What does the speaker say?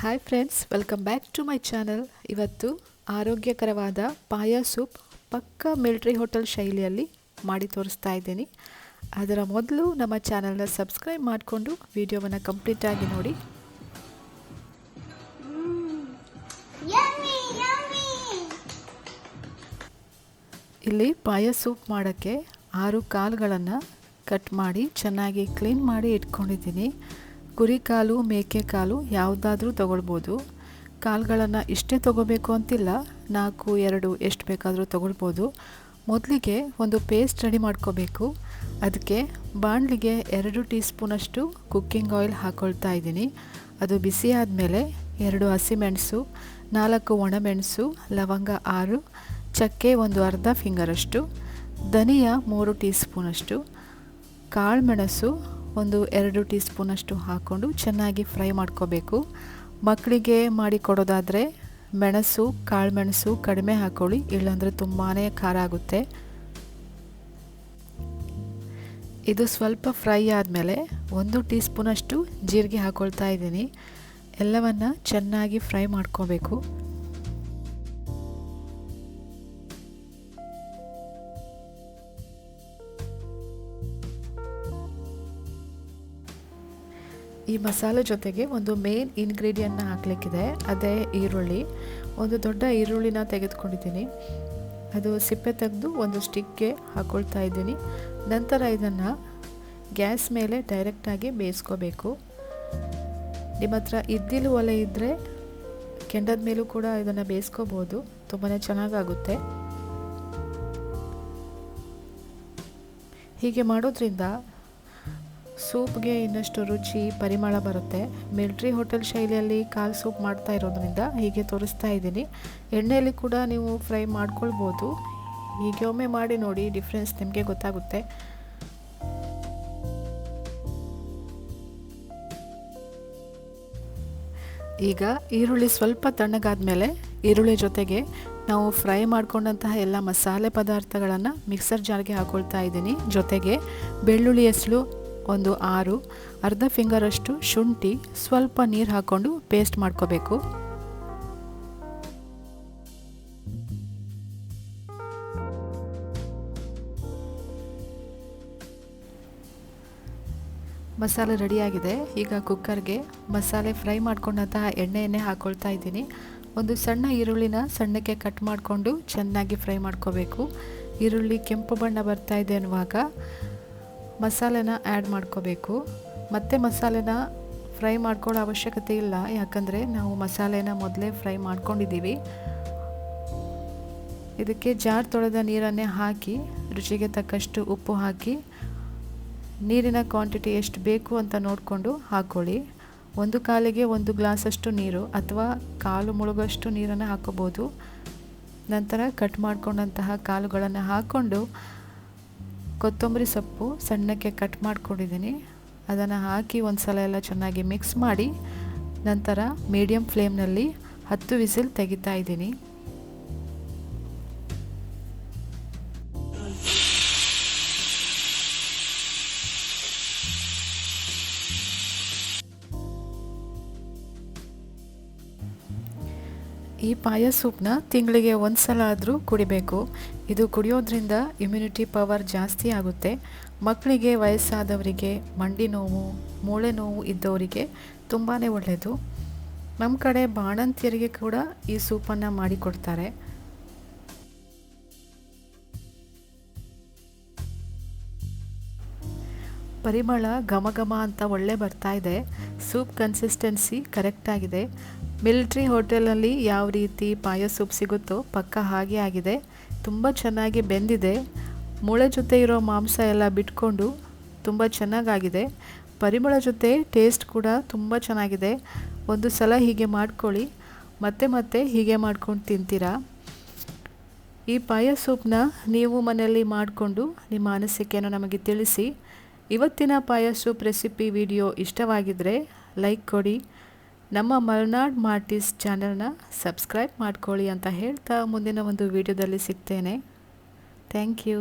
Hi friends welcome back to my channel ಇವತ್ತು ಆರೋಗ್ಯಕರವಾದ ಪಾಯ ಸೂಪ್ ಪಕ್ಕ ಮಿಲ್ಟ್ರಿ ಹೋಟೆಲ್ ಶೈಲಿಯಲ್ಲಿ ಮಾಡಿ ತೋರಿಸ್ತಾ ಇದ್ದೀನಿ. ಅದರ ಮೊದಲು ನಮ್ಮ ಚಾನಲ್ನ ಸಬ್ಸ್ಕ್ರೈಬ್ ಮಾಡಿಕೊಂಡು ವಿಡಿಯೋವನ್ನು ಕಂಪ್ಲೀಟಾಗಿ ನೋಡಿ. Yummy. ಇಲ್ಲಿ ಪಾಯ ಸೂಪ್ ಮಾಡೋಕ್ಕೆ ಆರು ಕಾಲುಗಳನ್ನು ಕಟ್ ಮಾಡಿ ಚೆನ್ನಾಗಿ ಕ್ಲೀನ್ ಮಾಡಿ ಇಟ್ಕೊಂಡಿದ್ದೀನಿ. ಕುರಿ ಕಾಲು, ಮೇಕೆ ಕಾಲು ಯಾವುದಾದ್ರೂ ತೊಗೊಳ್ಬೋದು. ಕಾಲುಗಳನ್ನು ಇಷ್ಟೇ ತೊಗೋಬೇಕು ಅಂತಿಲ್ಲ. ನಾಲ್ಕು, ಎರಡು ಎಷ್ಟು ಬೇಕಾದರೂ ತೊಗೊಳ್ಬೋದು. ಮೊದಲಿಗೆ ಒಂದು ಪೇಸ್ಟ್ ರೆಡಿ ಮಾಡ್ಕೋಬೇಕು. ಅದಕ್ಕೆ ಬಾಣಲಿಗೆ ಎರಡು ಟೀ ಸ್ಪೂನಷ್ಟು ಕುಕ್ಕಿಂಗ್ ಆಯಿಲ್ ಹಾಕ್ಕೊಳ್ತಾ ಇದ್ದೀನಿ. ಅದು ಬಿಸಿ ಆದಮೇಲೆ ಎರಡು ಹಸಿಮೆಣಸು ನಾಲ್ಕು ಒಣಮೆಣಸು ಲವಂಗ ಆರು, ಚಕ್ಕೆ ಒಂದು ಅರ್ಧ ಫಿಂಗರಷ್ಟು, ಧನಿಯಾ ಮೂರು ಟೀ ಸ್ಪೂನಷ್ಟು ಕಾಳುಮೆಣಸು ಒಂದು ಎರಡು ಟೀ ಸ್ಪೂನಷ್ಟು ಹಾಕ್ಕೊಂಡು ಚೆನ್ನಾಗಿ ಫ್ರೈ ಮಾಡ್ಕೋಬೇಕು. ಮಕ್ಕಳಿಗೆ ಮಾಡಿ ಕೊಡೋದಾದರೆ ಮೆಣಸು, ಕಾಳುಮೆಣಸು ಕಡಿಮೆ ಹಾಕ್ಕೊಳ್ಳಿ ಇಲ್ಲಾಂದರೆ ತುಂಬಾ ಖಾರ ಆಗುತ್ತೆ. ಇದು ಸ್ವಲ್ಪ ಫ್ರೈ ಆದಮೇಲೆ ಒಂದು ಟೀ ಸ್ಪೂನಷ್ಟು ಜೀರಿಗೆ ಹಾಕ್ಕೊಳ್ತಾ ಇದ್ದೀನಿ. ಎಲ್ಲವನ್ನು ಚೆನ್ನಾಗಿ ಫ್ರೈ ಮಾಡ್ಕೋಬೇಕು. ಈ ಮಸಾಲೆ ಜೊತೆಗೆ ಒಂದು ಮೇನ್ ಇಂಗ್ರೀಡಿಯೆಂಟ್ನ ಹಾಕ್ಲಿಕ್ಕಿದೆ. ಅದೇ ಈರುಳ್ಳಿ. ಒಂದು ದೊಡ್ಡ ಈರುಳ್ಳಿನ ತೆಗೆದುಕೊಂಡಿದ್ದೀನಿ. ಅದು ಸಿಪ್ಪೆ ತೆಗೆದು ಒಂದು ಸ್ಟಿಕ್ಗೆ ಹಾಕ್ಕೊಳ್ತಾ ಇದ್ದೀನಿ. ನಂತರ ಇದನ್ನು ಗ್ಯಾಸ್ ಮೇಲೆ ಡೈರೆಕ್ಟಾಗಿ ಬೇಯಿಸ್ಕೋಬೇಕು. ನಿಮ್ಮ ಹತ್ರ ಇದ್ದಿಲು ಒಲೆ ಇದ್ದರೆ ಕೆಂಡದ ಮೇಲೂ ಕೂಡ ಇದನ್ನು ಬೇಯಿಸ್ಕೋಬೋದು. ತುಂಬಾ ಚೆನ್ನಾಗಾಗುತ್ತೆ. ಹೀಗೆ ಮಾಡೋದ್ರಿಂದ ಸೂಪ್ಗೆ ಇನ್ನಷ್ಟು ರುಚಿ, ಪರಿಮಳ ಬರುತ್ತೆ. ಮಿಲ್ಟ್ರಿ ಹೋಟೆಲ್ ಶೈಲಿಯಲ್ಲಿ ಕಾಲು ಸೂಪ್ ಮಾಡ್ತಾ ಇರೋದ್ರಿಂದ ಹೀಗೆ ತೋರಿಸ್ತಾ ಇದ್ದೀನಿ. ಎಣ್ಣೆಯಲ್ಲಿ ಕೂಡ ನೀವು ಫ್ರೈ ಮಾಡ್ಕೊಳ್ಬೋದು. ಹೀಗೆ ಒಮ್ಮೆ ಮಾಡಿ ನೋಡಿ, ಡಿಫ್ರೆನ್ಸ್ ನಿಮಗೆ ಗೊತ್ತಾಗುತ್ತೆ. ಈಗ ಈರುಳ್ಳಿ ಸ್ವಲ್ಪ ತಣ್ಣಗಾದ ಮೇಲೆ ಈರುಳ್ಳಿ ಜೊತೆಗೆ ನಾವು ಫ್ರೈ ಮಾಡ್ಕೊಂಡಂತಹ ಎಲ್ಲ ಮಸಾಲೆ ಪದಾರ್ಥಗಳನ್ನು ಮಿಕ್ಸರ್ ಜಾರ್ಗೆ ಹಾಕ್ಕೊಳ್ತಾ ಇದ್ದೀನಿ. ಜೊತೆಗೆ ಬೆಳ್ಳುಳ್ಳಿ ಹೆಸಳು ಒಂದು ಆರು, ಅರ್ಧ ಫಿಂಗರಷ್ಟು ಶುಂಠಿ, ಸ್ವಲ್ಪ ನೀರು ಹಾಕ್ಕೊಂಡು ಪೇಸ್ಟ್ ಮಾಡ್ಕೋಬೇಕು. ಮಸಾಲೆ ರೆಡಿಯಾಗಿದೆ. ಈಗ ಕುಕ್ಕರ್ಗೆ ಮಸಾಲೆ ಫ್ರೈ ಮಾಡ್ಕೊಂಡಂತಹ ಎಣ್ಣೆಯನ್ನೇ ಹಾಕ್ಕೊಳ್ತಾ ಇದ್ದೀನಿ. ಒಂದು ಸಣ್ಣ ಈರುಳ್ಳಿನ ಸಣ್ಣಕ್ಕೆ ಕಟ್ ಮಾಡಿಕೊಂಡು ಚೆನ್ನಾಗಿ ಫ್ರೈ ಮಾಡ್ಕೋಬೇಕು. ಈರುಳ್ಳಿ ಕೆಂಪು ಬಣ್ಣ ಬರ್ತಾ ಇದೆ ಅನ್ನುವಾಗ ಮಸಾಲೆನ ಆ್ಯಡ್ ಮಾಡ್ಕೋಬೇಕು. ಮತ್ತೆ ಮಸಾಲೆನ ಫ್ರೈ ಮಾಡ್ಕೊಳ್ಳೋ ಅವಶ್ಯಕತೆ ಇಲ್ಲ. ಯಾಕಂದರೆ ನಾವು ಮಸಾಲೆನ ಮೊದಲೇ ಫ್ರೈ ಮಾಡ್ಕೊಂಡಿದ್ದೀವಿ. ಇದಕ್ಕೆ ಜಾರ್ ತೊಳೆದ ನೀರನ್ನೇ ಹಾಕಿ, ರುಚಿಗೆ ತಕ್ಕಷ್ಟು ಉಪ್ಪು ಹಾಕಿ, ನೀರಿನ ಕ್ವಾಂಟಿಟಿ ಎಷ್ಟು ಬೇಕು ಅಂತ ನೋಡಿಕೊಂಡು ಹಾಕ್ಕೊಳ್ಳಿ ಒಂದು ಕಾಲಿಗೆ ಒಂದು ಗ್ಲಾಸಷ್ಟು ನೀರು ಅಥವಾ ಕಾಲು ಮುಳುಗಷ್ಟು ನೀರನ್ನು ಹಾಕೋಬೋದು. ನಂತರ ಕಟ್ ಮಾಡ್ಕೊಂಡಂತಹ ಕಾಲುಗಳನ್ನು ಹಾಕ್ಕೊಂಡು ಕೊತ್ತಂಬರಿ ಸೊಪ್ಪು ಸಣ್ಣಕ್ಕೆ ಕಟ್ ಮಾಡಿಕೊಂಡಿದ್ದೀನಿ. ಅದನ್ನು ಹಾಕಿ ಒಂದು ಸಲ ಎಲ್ಲ ಚೆನ್ನಾಗಿ ಮಿಕ್ಸ್ ಮಾಡಿ ನಂತರ ಮೀಡಿಯಮ್ ಫ್ಲೇಮ್ನಲ್ಲಿ ಹತ್ತು ವಿಸಿಲ್ ತೆಗಿತಾ ಇದ್ದೀನಿ. ಈ ಪಾಯ ಸೂಪ್ನ ತಿಂಗಳಿಗೆ ಒಂದು ಸಲ ಆದರೂ ಕುಡಿಬೇಕು. ಇದು ಕುಡಿಯೋದ್ರಿಂದ ಇಮ್ಯುನಿಟಿ ಪವರ್ ಜಾಸ್ತಿ ಆಗುತ್ತೆ. ಮಕ್ಕಳಿಗೆ ವಯಸ್ಸಾದವರಿಗೆ, ಮಂಡಿ ನೋವು, ಮೂಳೆ ನೋವು ಇದ್ದವರಿಗೆ ತುಂಬಾ ಒಳ್ಳೆಯದು ನಮ್ಮ ಕಡೆ ಬಾಣಂತಿಯರಿಗೆ ಕೂಡ ಈ ಸೂಪನ್ನು ಮಾಡಿಕೊಡ್ತಾರೆ. ಪರಿಮಳ ಘಮ ಘಮ ಅಂತ ಒಳ್ಳೆ ಬರ್ತಾ ಇದೆ. ಸೂಪ್ ಕನ್ಸಿಸ್ಟೆನ್ಸಿ ಕರೆಕ್ಟಾಗಿದೆ ಮಿಲ್ಟ್ರಿ ಹೋಟೆಲಲ್ಲಿ ಯಾವ ರೀತಿ ಪಾಯ ಸೂಪ್ ಸಿಗುತ್ತೋ ಪಕ್ಕ ಹಾಗೆ ಆಗಿದೆ. ತುಂಬ ಚೆನ್ನಾಗಿ ಬೆಂದಿದೆ. ಮೂಳೆ ಜೊತೆ ಇರೋ ಮಾಂಸ ಎಲ್ಲ ಬಿಟ್ಕೊಂಡು ತುಂಬ ಚೆನ್ನಾಗಾಗಿದೆ. ಪರಿಮಳ ಜೊತೆ ಟೇಸ್ಟ್ ಕೂಡ ತುಂಬ ಚೆನ್ನಾಗಿದೆ. ಒಂದು ಸಲ ಹೀಗೆ ಮಾಡ್ಕೊಳ್ಳಿ. ಮತ್ತೆ ಮತ್ತೆ ಹೀಗೆ ಮಾಡ್ಕೊಂಡು ತಿಂತೀರಾ? ಈ ಪಾಯ ಸೂಪ್ನ ನೀವು ಮನೆಯಲ್ಲಿ ಮಾಡಿಕೊಂಡು ನಿಮ್ಮ ಅನಿಸಿಕೆಯನ್ನು ನಮಗೆ ತಿಳಿಸಿ. ಇವತ್ತಿನ ಪಾಯ ಸೂಪ್ ರೆಸಿಪಿ ವಿಡಿಯೋ ಇಷ್ಟವಾಗಿದ್ದರೆ ಲೈಕ್ ಕೊಡಿ. ನಮ್ಮ ಮಲ್ನಾಡ್ ಮಾರ್ಟಿಸ್ ಚಾನಲ್ನ ಸಬ್ಸ್ಕ್ರೈಬ್ ಮಾಡ್ಕೊಳ್ಳಿ ಅಂತ ಹೇಳ್ತಾ ಮುಂದಿನ ಒಂದು ವಿಡಿಯೋದಲ್ಲಿ ಸಿಗ್ತೇನೆ. Thank you.